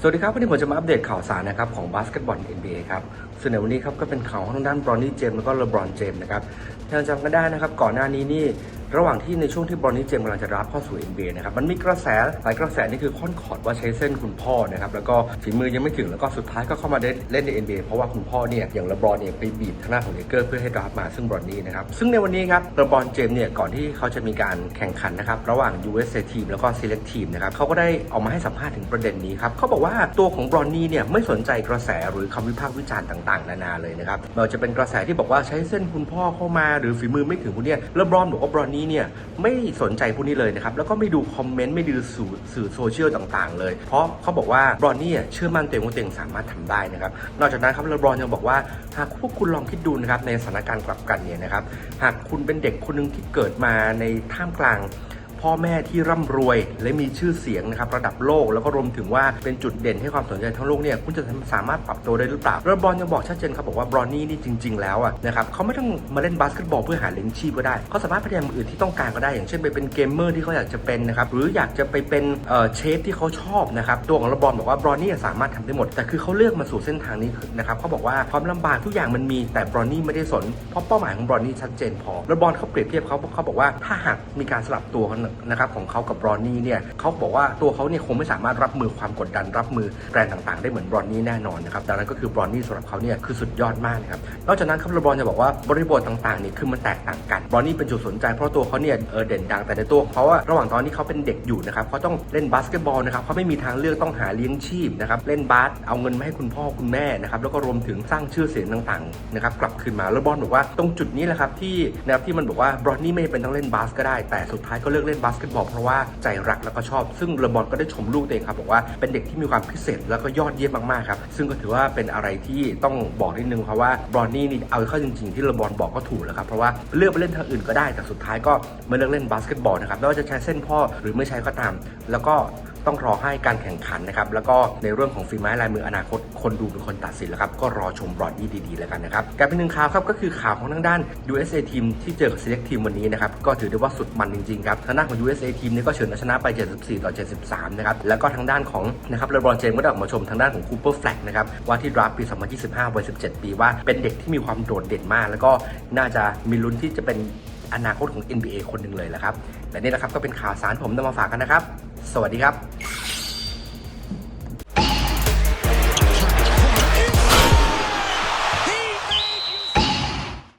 สวัสดีครับ วันนี้ผมจะมาอัปเดตข่าวสารนะครับของบาสเกตบอล NBA ครับส่วนในวันนี้ครับก็เป็นข่าวของทางด้านบรอนนี่เจมส์แล้วก็เลบรอนเจมส์นะครับท่านจำกันได้นะครับ ก่อนหน้านี้นี่ ระหว่างที่ในช่วงที่บรอนนี่เจมส์กำลังจะรับเข้าสู่ NBA นะครับมันมีกระแสหลายกระแสนี่คือค่อนขอดว่าใช้เส้นคุณพ่อนะครับแล้วก็ฝีมือยังไม่ถึงแล้วก็สุดท้ายก็เข้ามาเล่นใน NBA เพราะว่าคุณพ่อเนี่ยอย่างเลบรอนเนี่ยไปบีบทางหน้าของเลเกอร์เพื่อให้รับมาซึ่งบรอนนี่นะครับซึ่งในวันนี้ครับเลบรอนเจมส์เนี่ยก่อนที่เขาจะมีการแข่งขันนะครับระหว่าง USA Team แล้วก็ Select Team นะครับเขาก็ได้ออกมาให้สัมภาษณ์ถึงประเด็นนี้ครับเขาบอกว่าตัวของบรอนนี่เนี่ยไม่สนใจกระแสหรือคำวิพากษ์วิจารณ์ต่างๆ นานาเลยนะครับไม่ว่าจะเป็นกระแสที่บอกว่าใช้เส้นคุณพ่อเข้ามาหรือฝีมือไม่ถึงพวกเนี้ยแล้วบรอนบอกว่าบรอนนี่เนี่ยไม่สนใจพวกนี้เลยนะครับแล้วก็ไม่ดูคอมเมนต์ไม่ดูสื่อสื่อโซเชียลต่างๆ เลย เพราะเขาบอกว่าบรอนนี่เชื่อมั่นตัวเองว่าตัวเองสามารถทำได้นะครับนอกจากนั้นครับเลบรอนยังบอกว่าหากพวกคุณลองคิดดูนะครับในสถานการณ์กลับกันเนี่ยนะครับหากคุณเป็นเด็กคนหนึ่งที่เกิดมาในท่ามกลาง พ่อแม่ที่ร่ำรวย และมีชื่อเสียงนะครับระดับโลก แล้วก็รวมถึงว่าเป็นจุดเด่นให้ความสนใจทั้งโลกเนี่ยคุณจะสามารถปรับตัวได้หรือเปล่าแล้วบอลยังบอกชัดเจนครับบอกว่าบรอนนี่นี่จริง ๆ แล้วอะนะครับเขาไม่ต้องมาเล่นบาสเกตบอลเพื่อหาเลี้ยงชีพก็ได้เขาสามารถพัฒนาอย่างอื่นที่ต้องการก็ได้ อย่างเช่นไปเป็นเกมเมอร์ที่เขาอยากจะเป็นนะครับหรืออยากจะไปเป็นเอ่อเชฟที่เขาชอบนะครับตัวของลบรอนบอกว่าบรอนนี่สามารถทำได้หมด แต่คือเขาเลือกมาสู่เส้นทางนี้นะครับเขาบอกว่าความลำบากทุกอย่างมันมีแต่บรอนนี่ไม่ได้สนเพราะเป้าหมายของบรอนนี่ชัดเจนพอลบอนเขาเปรียบเทียบเขาเขาบอกว่าถ้าหากมีการสลับตัวกันนะครับของเขากับบรอนนี่เนี่ยเขาบอกว่าตัวเขาเนี่ยคงไม่สามารถรับมือความกดดันรับมือแบรนด์ต่างๆ ได้เหมือนบรอนนี่แน่นอนนะครับดังนั้นก็คือบรอนนี่สำหรับเขาเนี่ยคือสุดยอดมากนะครับนอกจากนั้นครับเลบรอนจะบอกว่าบริบทต่างๆเนี่ยคือมันแตกต่างกันบรอนนี่เป็นจุดสนใจเพราะตัวเขาเนี่ยเออเด่นดังแต่ในตัวเขาอะระหว่างตอนที่เขาเป็นเด็กอยู่นะครับเขาต้องเล่นบาสเกตบอลนะครับเขาไม่มีทางเลือกต้องหาเลี้ยงชีพนะครับเล่นบาสเอาเงินมาให้คุณพ่อคุณแม่นะครับแล้วก็รวมถึงสร้างชื่อเสียงต่างๆนะครับกลับคืนมาแล้วบอลบอกว่าตรงจุดนี้แหละครับที่นะครับที่มันบอกว่าบรอนนี่ไม่เป็นต้องเล่นบาสก็ได้แต่สุดท้ายก็เลือกเล่นบาสเกตบอลเพราะว่าใจรักแล้วก็ชอบ ซึ่งเลบอนก็ได้ชมลูกตัวเองครับบอกว่าเป็นเด็กที่มีความพิเศษแล้วก็ยอดเยี่ยมมากๆครับซึ่งก็ถือว่าเป็นอะไรที่ต้องบอกนิดนึงครับว่าบรอนนี่นี่เอาเข้าจริง ๆ ที่เลบอนบอกก็ถูกแล้วครับเพราะว่าเลือกไปเล่นทางอื่นก็ได้แต่สุดท้ายก็มาเลือกเล่นบาสเกตบอลนะครับไม่ว่าจะใช้เส้นพ่อหรือไม่ใช้ก็ตาม แล้วก็ ต้องรอให้การแข่งขันนะครับแล้วก็ในเรื่องของฝีไม้ลายมืออนาคต คนดูเป็นคนตัดสินแล้วครับก็รอชมบรอนนี่ดีๆแล้วกันนะครับกลายเป็นหนึ่งข่าวครับก็คือข่าวของทางด้าน USA ทีมที่เจอกับ Select ทีมวันนี้นะครับก็ถือได้ว่าสุดมันจริงๆครับทางด้านของ USA ทีมนี่ก็เฉือนชนะไป 74 ต่อ 73 นะครับแล้วก็ทางด้านของนะครับเลบรอนเจมส์ก็ได้ออกมาชมทางด้านของคูเปอร์แฟลกนะครับว่าที่ดราฟปี 2025วัย17 ปีว่าเป็นเด็กที่มีความโดดเด่นมาก แล้วก็น่าจะมีลุ้นที่จะเป็น อนาคตของ NBA คนหนึ่งเลยแหละครับ และนี่แหละครับก็เป็นข่าวสารผมนำมาฝากกันนะครับ สวัสดีครับ